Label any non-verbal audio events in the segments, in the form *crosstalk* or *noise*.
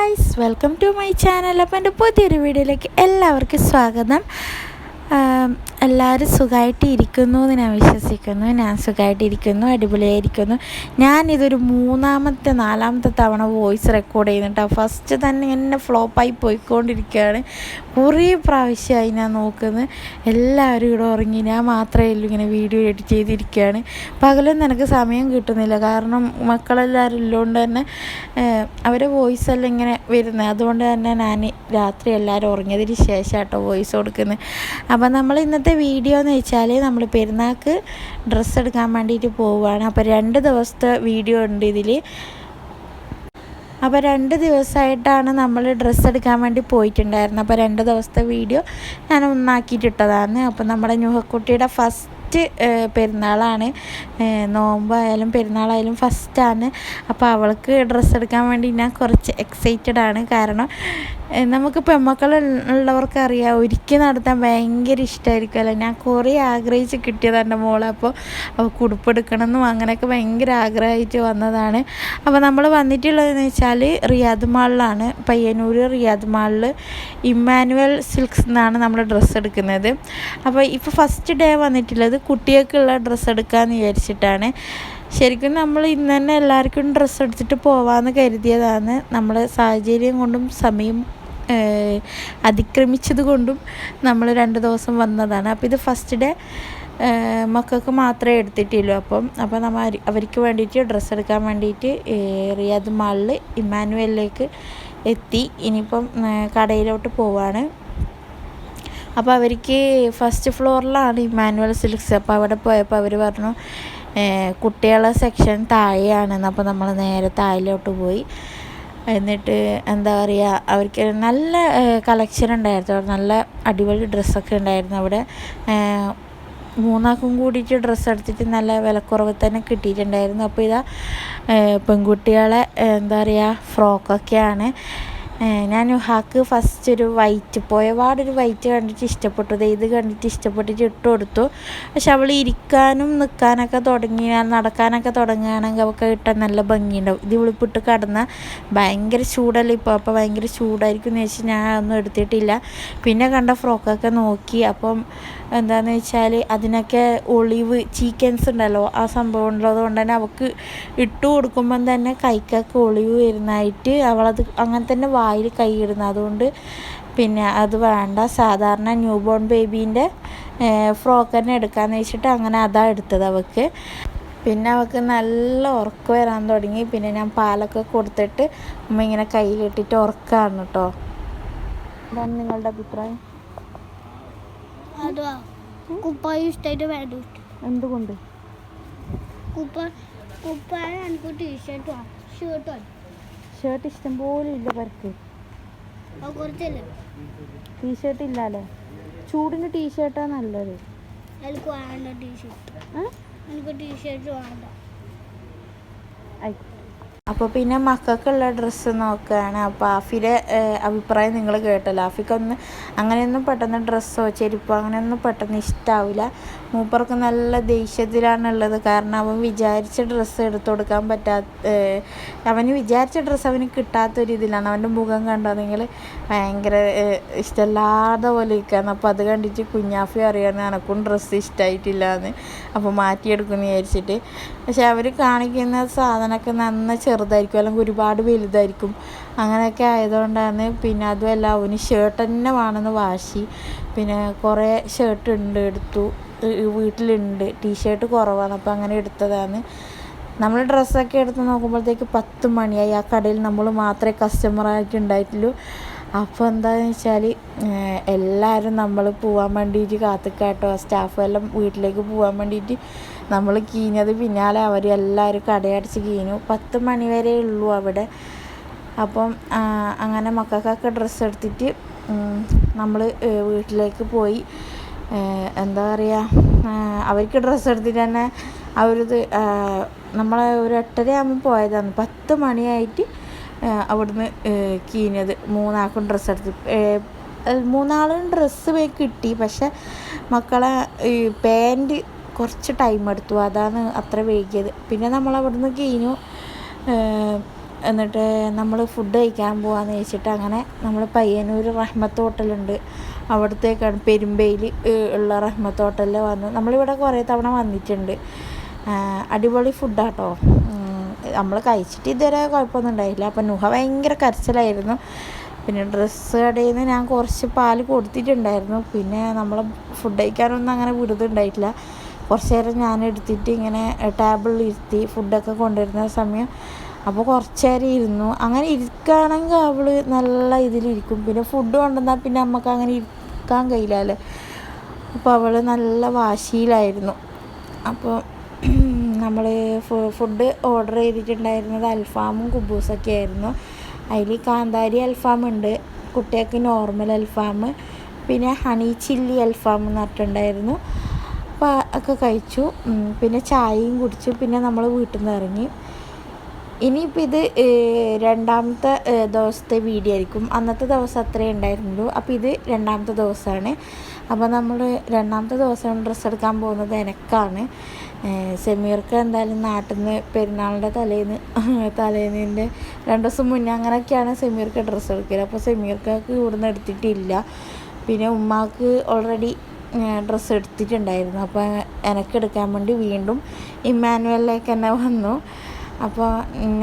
Guys welcome to my channel അപ്പോൾ എന്റെ പുതിയൊരു വീഡിയോയിലേക്ക് എല്ലാവർക്കും സ്വാഗതം. എല്ലാവരും സുഖമായിട്ട് ഇരിക്കുന്നു എന്ന് ഞാൻ വിശ്വസിക്കുന്നു. ഞാൻ സുഖമായിട്ട് ഇരിക്കുന്നു ഞാൻ ഇതൊരു മൂന്നാമത്തെ നാലാമത്തെ തവണ വോയിസ് റെക്കോർഡ് ചെയ്യുന്നുണ്ട് ഫസ്റ്റ് തന്നെ എന്നെ ഫ്ലോപ്പായി പോയിക്കൊണ്ടിരിക്കുകയാണ്. കുറേ പ്രാവശ്യമായി ഞാൻ നോക്കുന്നത് എല്ലാവരും ഇവിടെ ഉറങ്ങി. ഞാൻ മാത്രമേ ഉള്ളൂ ഇങ്ങനെ വീഡിയോ എഡിറ്റ് ചെയ്തിരിക്കുകയാണ്. പകലൊന്നും എനിക്ക് സമയം കിട്ടുന്നില്ല. കാരണം മക്കളെല്ലാവരും ഉള്ളതുകൊണ്ട് തന്നെ അവരെ വോയിസ് എല്ലാം ഇങ്ങനെ വരുന്നത്. അതുകൊണ്ട് തന്നെ ഞാൻ രാത്രി എല്ലാവരും ഉറങ്ങിയതിന് ശേഷം കേട്ടോ വോയിസ് കൊടുക്കുന്നത്. അപ്പം നമ്മൾ ഇന്നത്തെ വീഡിയോ എന്ന് വെച്ചാൽ നമ്മൾ പെരുന്നാൾക്ക് ഡ്രസ്സ് എടുക്കാൻ വേണ്ടിയിട്ട് പോവുകയാണ്. അപ്പോൾ രണ്ട് ദിവസത്തെ വീഡിയോ ഉണ്ട് ഇതിൽ അപ്പോൾ രണ്ട് ദിവസമായിട്ടാണ് നമ്മൾ ഡ്രസ്സ് എടുക്കാൻ വേണ്ടി പോയിട്ടുണ്ടായിരുന്നത്. അപ്പോൾ രണ്ട് ദിവസത്തെ വീഡിയോ ഞാൻ ഒന്നാക്കിയിട്ടിട്ടതാണ്. അപ്പോൾ നമ്മുടെ ന്യൂഹക്കുട്ടിയുടെ ഫസ്റ്റ് പെരുന്നാളാണ്. ഏഹ് നോമ്പായാലും പെരുന്നാളായാലും ഫസ്റ്റാണ് അപ്പോൾ അവൾക്ക് ഡ്രസ്സ് എടുക്കാൻ വേണ്ടി ഞാൻ കുറച്ച് എക്സൈറ്റഡ് ആണ്. കാരണം നമുക്ക് പെമ്മക്കൾ ഉള്ളവർക്ക് അറിയാം. ഒരുക്കി നടത്താൻ ഭയങ്കര ഇഷ്ടമായിരിക്കുമല്ലോ ഞാൻ കുറേ ആഗ്രഹിച്ച് കിട്ടിയതാണ് എന്റെ മോളെ. അപ്പോൾ അവൾക്ക് ഉടുപ്പെടുക്കണമെന്നും അങ്ങനെയൊക്കെ ഭയങ്കര ആഗ്രഹമായിട്ട് വന്നതാണ്. അപ്പോൾ നമ്മൾ വന്നിട്ടുള്ളതെന്ന് വെച്ചാൽ റിയാദ് മാളിലാണ്. പയ്യന്നൂർ റിയാദ് മാളിൽ ഇമ്മാനുവൽ സിൽക്സ് എന്നാണ് നമ്മൾ ഡ്രസ്സ് എടുക്കുന്നത്. അപ്പോൾ ഇപ്പോൾ ഫസ്റ്റ് ഡേ വന്നിട്ടുള്ളത് കുട്ടികൾക്കുള്ള ഡ്രസ്സ് എടുക്കാമെന്ന് വിചാരിച്ചിട്ടാണ്. ശരിക്കും നമ്മൾ ഇന്ന് തന്നെ എല്ലാവർക്കും ഡ്രസ്സ് എടുത്തിട്ട് പോവാമെന്ന് കരുതിയതാണ്. നമ്മൾ സാഹചര്യം കൊണ്ടും സമയം അതിക്രമിച്ചത് കൊണ്ടും നമ്മൾ രണ്ട് ദിവസം വന്നതാണ്. അപ്പോൾ ഇത് ഫസ്റ്റ് ഡേ മക്കൾക്ക് മാത്രമേ എടുത്തിട്ടുള്ളൂ. അപ്പം അപ്പോൾ നമ്മൾ അവർക്ക് വേണ്ടിയിട്ട് ഡ്രസ്സ് എടുക്കാൻ വേണ്ടിയിട്ട് റിയാദ് മാളിൽ ഇമ്മാനുവലിലേക്ക് എത്തി. ഇനിയിപ്പം കടയിലോട്ട് പോവാണ്. അപ്പോൾ അവർക്ക് ഫസ്റ്റ് ഫ്ലോറിലാണ് ഇമ്മാനുവൽ സിൽക്സ് അപ്പോൾ അവിടെ പോയപ്പോൾ അവർ പറഞ്ഞു കുട്ടികളെ സെക്ഷൻ താഴെയാണെന്ന്. അപ്പോൾ നമ്മൾ നേരെ താഴിലോട്ട് പോയി. എന്നിട്ട് എന്താ പറയുക അവർക്ക് നല്ല കളക്ഷൻ ഉണ്ടായിരുന്നു. നല്ല അടിപൊളി ഡ്രസ്സൊക്കെ ഉണ്ടായിരുന്നു അവിടെ. മൂന്നാക്കും കൂടിയിട്ട് ഡ്രസ്സ് എടുത്തിട്ട് നല്ല വിലക്കുറവ് തന്നെ കിട്ടിയിട്ടുണ്ടായിരുന്നു. അപ്പോൾ ഇതാ പെൺകുട്ടികളെ എന്താ പറയുക ഫ്രോക്കൊക്കെയാണ്. ഞാൻ നുഹാക്ക് ഫസ്റ്റ് ഒരു വൈറ്റ് പോയ പാടൊരു വൈറ്റ് കണ്ടിട്ട് ഇഷ്ടപ്പെട്ടു ഇത് കണ്ടിട്ട് ഇഷ്ടപ്പെട്ടിട്ട് ഇട്ട് കൊടുത്തു. പക്ഷെ അവൾ ഇരിക്കാനും നിൽക്കാനൊക്കെ തുടങ്ങി നടക്കാനൊക്കെ തുടങ്ങുകയാണെങ്കിൽ അവൾക്ക് ഇട്ടാൽ നല്ല ഭംഗിയുണ്ടാവും. ഇത് വിളിപ്പിട്ട് കടന്ന ഭയങ്കര ചൂടല്ലേ ഇപ്പോൾ അപ്പോൾ ഭയങ്കര ചൂടായിരിക്കും എന്ന് വെച്ച് ഞാൻ ഒന്നും എടുത്തിട്ടില്ല. പിന്നെ കണ്ട ഫ്രോക്കൊക്കെ നോക്കി. അപ്പം എന്താണെന്ന് വെച്ചാൽ അതിനൊക്കെ ഒളിവ് ചീക്കൻസ് ഉണ്ടല്ലോ ആ സംഭവം ഉള്ളത് കൊണ്ട് തന്നെ അവൾക്ക് ഇട്ട് കൊടുക്കുമ്പം തന്നെ കൈക്കൊക്കെ ഒളിവ് വരുന്നതായിട്ട് അവളത് അങ്ങനെ തന്നെ വായിൽ കൈ കൈയിടുന്നു അതുകൊണ്ട് പിന്നെ അത് വേണ്ട. സാധാരണ ന്യൂ ബോൺ ബേബീന്റെ ഫ്രോക്ക് തന്നെ എടുക്കാമെന്ന് വെച്ചിട്ട് അങ്ങനെ അതാ എടുത്തത് അവൾക്ക് പിന്നെ അവൾക്ക് നല്ല ഉറക്കം വരാൻ തുടങ്ങി. പിന്നെ ഞാൻ പാലൊക്കെ കൊടുത്തിട്ട് അമ്മ ഇങ്ങനെ കയ്യിലിട്ടിട്ട് ഉറക്കാണ് കേട്ടോ എന്താണ് നിങ്ങളുടെ അഭിപ്രായം? കുപ്പായം ഇഷ്ടമായിട്ട് വേണ്ട എന്തുകൊണ്ട്? കുപ്പ കുപ്പായം എനിക്ക് ടീഷർട്ട് വേണം ഷർട്ട് ഷർട്ട് ഇഷ്ടം പോലെ ഇല്ല പേർക്ക് ടീഷർട്ട് ഇല്ലല്ലേ ചൂടിന് ടീഷർട്ടാ നല്ലത്. എനിക്ക് വേണ്ട ടീഷർട്ട്? എനിക്ക് ടീഷർട്ട് വേണ്ട. അപ്പോൾ പിന്നെ മക്കൾക്കുള്ള ഡ്രസ്സ് നോക്കുകയാണ് അപ്പോൾ ആഫിയുടെ അഭിപ്രായം നിങ്ങൾ കേട്ടല്ലോ. ആഫിക്കൊന്ന് അങ്ങനെയൊന്നും പെട്ടെന്ന് ഡ്രസ്സോ ചെരുപ്പോ അങ്ങനെയൊന്നും പെട്ടെന്ന് ഇഷ്ടാവില്ല. മൂപ്പർക്ക് നല്ല ദേഷ്യത്തിലാണുള്ളത്. കാരണം അവൻ വിചാരിച്ച ഡ്രസ്സ് എടുത്തു കൊടുക്കാൻ പറ്റാത്ത അവന് വിചാരിച്ച ഡ്രസ്സ് അവന് കിട്ടാത്തൊരിതിലാണ് അവന്റെ മുഖം കണ്ടോ നിങ്ങൾ? ഭയങ്കര ഇഷ്ടമല്ലാതെ പോലെ ഇരിക്കുകയാണ്. അപ്പോൾ അത് കണ്ടിട്ട് കുഞ്ഞാഫി അറിയാണ് എനക്കും ഡ്രസ്സ് ഇഷ്ടമായിട്ടില്ല എന്ന് അപ്പോൾ മാറ്റിയെടുക്കുമെന്ന് വിചാരിച്ചിട്ട്. പക്ഷെ അവർ കാണിക്കുന്ന സാധനമൊക്കെ നന്ന ചെറുതായിരിക്കും അല്ലെങ്കിൽ ഒരുപാട് വലുതായിരിക്കും. അങ്ങനെയൊക്കെ ആയതുകൊണ്ടാണ് പിന്നെ അതുമല്ല അവന് ഷർട്ട് തന്നെ വേണമെന്ന് വാശി. പിന്നെ കുറേ ഷർട്ട് ഉണ്ട് എടുത്തു വീട്ടിലുണ്ട്. ടീഷർട്ട് കുറവാണ് അപ്പോൾ അങ്ങനെ എടുത്തതാണ്. നമ്മൾ ഡ്രസ്സൊക്കെ എടുത്ത് നോക്കുമ്പോഴത്തേക്ക് പത്ത് മണിയായി. ആ കടയിൽ നമ്മൾ മാത്രമേ കസ്റ്റമറായിട്ട് ഉണ്ടായിട്ടുള്ളൂ. അപ്പോൾ എന്താണെന്ന് വെച്ചാൽ എല്ലാവരും നമ്മൾ പോകാൻ വേണ്ടിയിട്ട് കാത്തിക്കാട്ടോ. സ്റ്റാഫ് എല്ലാം വീട്ടിലേക്ക് പോകാൻ വേണ്ടിയിട്ട് നമ്മൾ കീഞ്ഞത് പിന്നാലെ അവർ എല്ലാവരും കടയടച്ച് കീഞ്ഞു. പത്ത് മണി വരെ ഉള്ളൂ അവിടെ. അപ്പം അങ്ങനെ മക്കൾക്കൊക്കെ ഡ്രസ്സ് എടുത്തിട്ട് നമ്മൾ വീട്ടിലേക്ക് പോയി. എന്താ പറയുക അവർക്ക് ഡ്രസ്സ് എടുത്തിട്ട് തന്നെ അവരിത് നമ്മളെ ഒരു എട്ടര ആകുമ്പോൾ പോയതാണ്. പത്ത് മണിയായിട്ട് അവിടുന്ന് കീഞ്ഞത്. മൂന്നാൾക്കും ഡ്രസ്സ് എടുത്ത്. മൂന്നാളും ഡ്രസ്സ് പോയി കിട്ടി. പക്ഷെ മക്കളെ ഈ പാന്റ് കുറച്ച് ടൈം എടുത്തു. അതാണ് അത്ര വൈകിയത്. പിന്നെ നമ്മൾ അവിടുന്ന് കീഞ്ഞു. എന്നിട്ട് നമ്മൾ ഫുഡ് കഴിക്കാൻ പോകാമെന്ന് വെച്ചിട്ട് അങ്ങനെ നമ്മൾ പയ്യന്നൂർ റഹ്മത്ത് ഹോട്ടലുണ്ട്. അവിടത്തേക്കാണ് പെരുമ്പയിൽ ഉള്ള റഹ്മത്ത് ഹോട്ടലിൽ വന്ന്. നമ്മളിവിടെ കുറേ തവണ വന്നിട്ടുണ്ട്. അടിപൊളി ഫുഡാട്ടോ നമ്മൾ കഴിച്ചിട്ട് ഇതുവരെ കുഴപ്പമൊന്നും ഉണ്ടായില്ല അപ്പം നുഹ ഭയങ്കര കരച്ചിലായിരുന്നു. പിന്നെ ഡ്രസ്സ് കടയിൽ നിന്ന് ഞാൻ കുറച്ച് പാൽ കൊടുത്തിട്ടുണ്ടായിരുന്നു. പിന്നെ നമ്മൾ ഫുഡ് കഴിക്കാനൊന്നും അങ്ങനെ വിടുതുണ്ടായിട്ടില്ല കുറച്ച് നേരം ഞാൻ എടുത്തിട്ട് ഇങ്ങനെ ടേബിളിൽ ഇരുത്തി ഫുഡൊക്കെ കൊണ്ടുവരുന്ന സമയം അപ്പോൾ കുറച്ച് നേരം ഇരുന്നു. അങ്ങനെ ഇരിക്കുകയാണെങ്കിൽ അവൾ നല്ല ഇതിലിരിക്കും പിന്നെ ഫുഡ് കൊണ്ടുവന്നാൽ പിന്നെ നമുക്ക് അങ്ങനെ ഇരിക്കാൻ കഴിയില്ലല്ലോ അപ്പോൾ അവൾ നല്ല വാശിയിലായിരുന്നു. അപ്പോൾ നമ്മൾ ഫുഡ് ഓർഡർ ചെയ്തിട്ടുണ്ടായിരുന്നത് അൽഫാമും കുബൂസൊക്കെ ആയിരുന്നു. അതിൽ കാന്താരി അൽഫാം ഉണ്ട് കുട്ടികൾക്ക് നോർമൽ അൽഫാം പിന്നെ ഹണി ചില്ലി അൽഫാം എന്ന് പറഞ്ഞിട്ടുണ്ടായിരുന്നു. അപ്പോൾ ഒക്കെ കഴിച്ചു. പിന്നെ ചായയും കുടിച്ചു. പിന്നെ നമ്മൾ വീട്ടിൽ നിന്ന് ഇറങ്ങി. ഇനിയിപ്പോൾ ഇത് രണ്ടാമത്തെ ദിവസത്തെ വീഡിയോ ആയിരിക്കും. അന്നത്തെ ദിവസം അത്രേ ഉണ്ടായിരുന്നുള്ളൂ. അപ്പോൾ ഇത് രണ്ടാമത്തെ ദിവസമാണ് അപ്പോൾ നമ്മൾ രണ്ടാമത്തെ ദിവസം ഡ്രസ്സ് എടുക്കാൻ പോകുന്നത് എനക്കാണ്. സെമീർക്ക് എന്തായാലും നാട്ടിൽ നിന്ന് പെരുന്നാളിന്റെ തലേന്ന് *laughs* തലേന്നിന്റെ രണ്ട് ദിവസം മുന്നേ അങ്ങനെയൊക്കെയാണ് സെമീർക്ക് ഡ്രസ്സ് എടുക്കൽ അപ്പോൾ സെമീർക്ക് ഇവിടുന്ന് എടുത്തിട്ടില്ല. പിന്നെ ഉമ്മാക്ക് ഓൾറെഡി ഡ്രസ്സ് എടുത്തിട്ടുണ്ടായിരുന്നു. അപ്പോൾ എനക്കെടുക്കാൻ വേണ്ടി വീണ്ടും ഇമ്മാനുവലിലേക്ക് തന്നെ വന്നു. അപ്പോൾ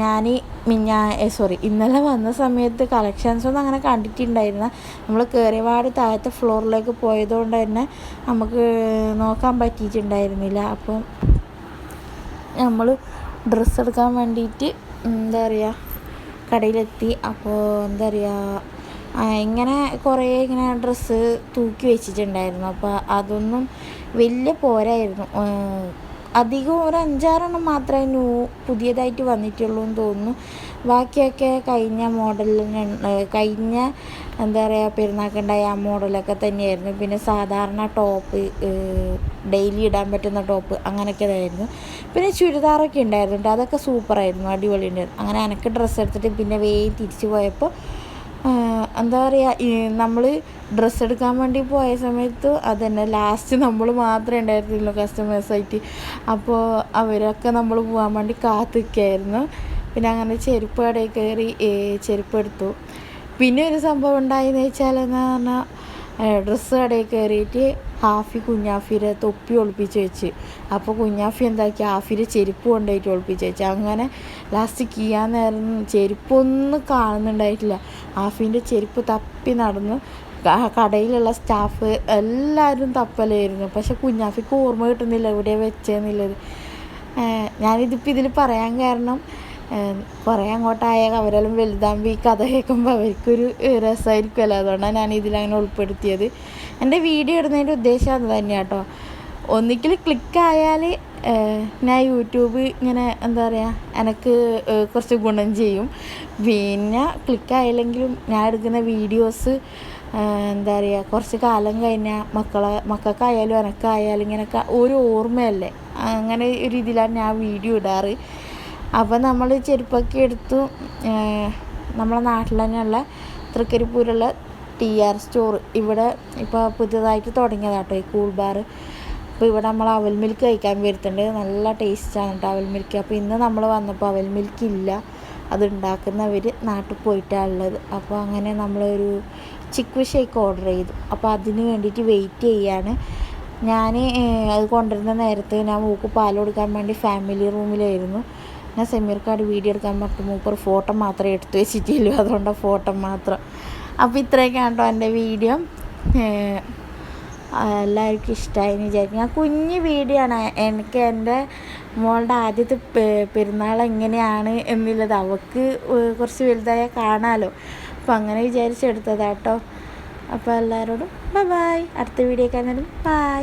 ഞാൻ മിഞ്ഞാ സോറി ഇന്നലെ വന്ന സമയത്ത് കളക്ഷൻസ് ഒന്നും അങ്ങനെ കണ്ടിട്ടുണ്ടായിരുന്ന നമ്മൾ കയറിയപാട് താഴത്തെ ഫ്ലോറിലേക്ക് പോയതുകൊണ്ട് തന്നെ നമുക്ക് നോക്കാൻ പറ്റിയിട്ടുണ്ടായിരുന്നില്ല. അപ്പം നമ്മൾ ഡ്രസ്സ് എടുക്കാൻ വേണ്ടിയിട്ട് എന്താ പറയുക കടയിലെത്തി. അപ്പോൾ എന്താ പറയുക ഇങ്ങനെ കുറേ ഇങ്ങനെ ഡ്രസ്സ് തൂക്കി വെച്ചിട്ടുണ്ടായിരുന്നു. അപ്പോൾ അതൊന്നും വലിയ പോരായിരുന്നു. അധികം ഒരു അഞ്ചാറെണ്ണം മാത്രമേ ന്യൂ പുതിയതായിട്ട് വന്നിട്ടുള്ളൂ എന്ന് തോന്നുന്നു. ബാക്കിയൊക്കെ കഴിഞ്ഞ മോഡലിന് കഴിഞ്ഞ എന്താ പറയുക പെരുന്നാക്കുണ്ടായ ആ മോഡലൊക്കെ തന്നെയായിരുന്നു. പിന്നെ സാധാരണ ടോപ്പ് ഡെയിലി ഇടാൻ പറ്റുന്ന ടോപ്പ് അങ്ങനെയൊക്കെ ഇതായിരുന്നു. പിന്നെ ചുരിദാറൊക്കെ ഉണ്ടായിരുന്നു അതൊക്കെ സൂപ്പറായിരുന്നു അടിപൊളി ഉണ്ടായിരുന്നു. അങ്ങനെ എനിക്ക് ഡ്രസ്സ് എടുത്തിട്ട് പിന്നെ വേഗം തിരിച്ചു പോയപ്പോൾ എന്താ പറയുക നമ്മൾ ഡ്രസ്സ് എടുക്കാൻ വേണ്ടി പോയ സമയത്ത് അത് തന്നെ ലാസ്റ്റ് നമ്മൾ മാത്രമേ ഉണ്ടായിരുന്നുള്ളൂ കസ്റ്റമേഴ്സായിട്ട് അപ്പോൾ അവരൊക്കെ നമ്മൾ പോകാൻ വേണ്ടി കാത്തിക്കായിരുന്നു പിന്നെ അങ്ങനെ ചെരുപ്പ് കടയിൽ കയറി ചെരുപ്പ് എടുത്തു. പിന്നെ ഒരു സംഭവം ഉണ്ടായെന്ന് വെച്ചാൽ എന്ന് പറഞ്ഞാൽ ഡ്രസ്സ് കടയിൽ കയറിയിട്ട് ഹാഫി കുഞ്ഞാഫിയെ തൊപ്പി ഒളിപ്പിച്ച് വെച്ച്. അപ്പോൾ കുഞ്ഞാഫി എന്താക്കി? ഹാഫിയെ ചെരുപ്പ് കൊണ്ടുപോയിട്ട് ഒളിപ്പിച്ച് വെച്ച്. അങ്ങനെ ലാസ്റ്റ് കീയാൻ നേരം ചെരുപ്പൊന്നും കാണുന്നുണ്ടായിട്ടില്ല. ഹാഫിന്റെ ചെരുപ്പ് തപ്പി നടന്ന് കടയിലുള്ള സ്റ്റാഫ് എല്ലാവരും തപ്പലായിരുന്നു. പക്ഷെ കുഞ്ഞാഫിക്ക് ഓർമ്മ കിട്ടുന്നില്ല എവിടെയാണ് വെച്ചതെന്നുള്ളത് ഞാനിതിപ്പോൾ ഇതിൽ പറയാൻ കാരണം കുറേ അങ്ങോട്ടായ അവരെല്ലാം വലുതാകുമ്പോൾ ഈ കഥ കേൾക്കുമ്പോൾ അവർക്കൊരു രസമായിരിക്കുമല്ലോ അതുകൊണ്ടാണ് ഞാൻ ഇതിലങ്ങനെ ഉൾപ്പെടുത്തിയത്. എന്റെ വീഡിയോ ഇടുന്നതിന്റെ ഉദ്ദേശം അത് തന്നെയാണ് കേട്ടോ ഒന്നിക്കിൽ ക്ലിക്കായാൽ ഞാൻ യൂട്യൂബ് ഇങ്ങനെ എന്താ പറയുക എനിക്ക് കുറച്ച് ഗുണം ചെയ്യും. പിന്നെ ക്ലിക്കായില്ലെങ്കിലും ഞാൻ എടുക്കുന്ന വീഡിയോസ് എന്താ പറയുക കുറച്ച് കാലം കഴിഞ്ഞാൽ മക്കളെ മക്കൾക്കായാലും എനക്കായാലും ഇങ്ങനെയൊക്കെ ഒരു ഓർമ്മയല്ലേ. അങ്ങനെ ഒരു ഇതിലാണ് ഞാൻ വീഡിയോ ഇടാറ്. അപ്പം നമ്മൾ ചെരുപ്പൊക്കെ എടുത്തു നമ്മളെ നാട്ടിൽ തന്നെയുള്ള തൃക്കരിപ്പൂരുള്ള ടി ആർ സ്റ്റോർ ഇവിടെ ഇപ്പോൾ പുതിയതായിട്ട് തുടങ്ങിയതാട്ടോ ഈ കൂൾ ബാർ. അപ്പോൾ ഇവിടെ നമ്മൾ അവൽ മിൽക്ക് കഴിക്കാൻ വരുത്തുണ്ട് നല്ല ടേസ്റ്റാണ് കേട്ടോ അവൽ മിൽക്ക്. അപ്പോൾ ഇന്ന് നമ്മൾ വന്നപ്പോൾ അവൽ മിൽക്ക് ഇല്ല. അത് ഉണ്ടാക്കുന്നവർ നാട്ടിൽ പോയിട്ടാണ് ഉള്ളത്. അപ്പോൾ അങ്ങനെ നമ്മളൊരു ചിക്കു ഷേക്ക് ഓർഡർ ചെയ്തു. അപ്പോൾ അതിന് വേണ്ടിയിട്ട് വെയിറ്റ് ചെയ്യാണ്. ഞാൻ അത് കൊണ്ടുവരുന്ന നേരത്ത് ഞാൻ മൂക്ക് പാൽ കൊടുക്കാൻ വേണ്ടി ഫാമിലി റൂമിലായിരുന്നു ഞാൻ സെമീർക്കാട് വീഡിയോ എടുക്കാൻ പറഞ്ഞിട്ട് മൂപ്പർ ഫോട്ടോ മാത്രമേ എടുത്തു വെച്ചിട്ടുള്ളൂ. അതുകൊണ്ട് ഫോട്ടോ മാത്രം. അപ്പോൾ ഇത്രയൊക്കെ കേട്ടോ എന്റെ വീഡിയോ? എല്ലാവർക്കും ഇഷ്ടമായി എന്ന് വിചാരിക്കും ഞാൻ കുഞ്ഞ് വീഡിയോ ആണ്. എനിക്ക് എന്റെ മോളുടെ ആദ്യത്തെ പെരുന്നാൾ എങ്ങനെയാണ് എന്നുള്ളത് അവൾക്ക് കുറച്ച് വലുതായ കാണാമല്ലോ അപ്പോൾ അങ്ങനെ വിചാരിച്ചെടുത്തതാട്ടോ അപ്പോൾ എല്ലാവരോടും ബൈ ബൈ അടുത്ത വീഡിയോ കാണാനും ബൈ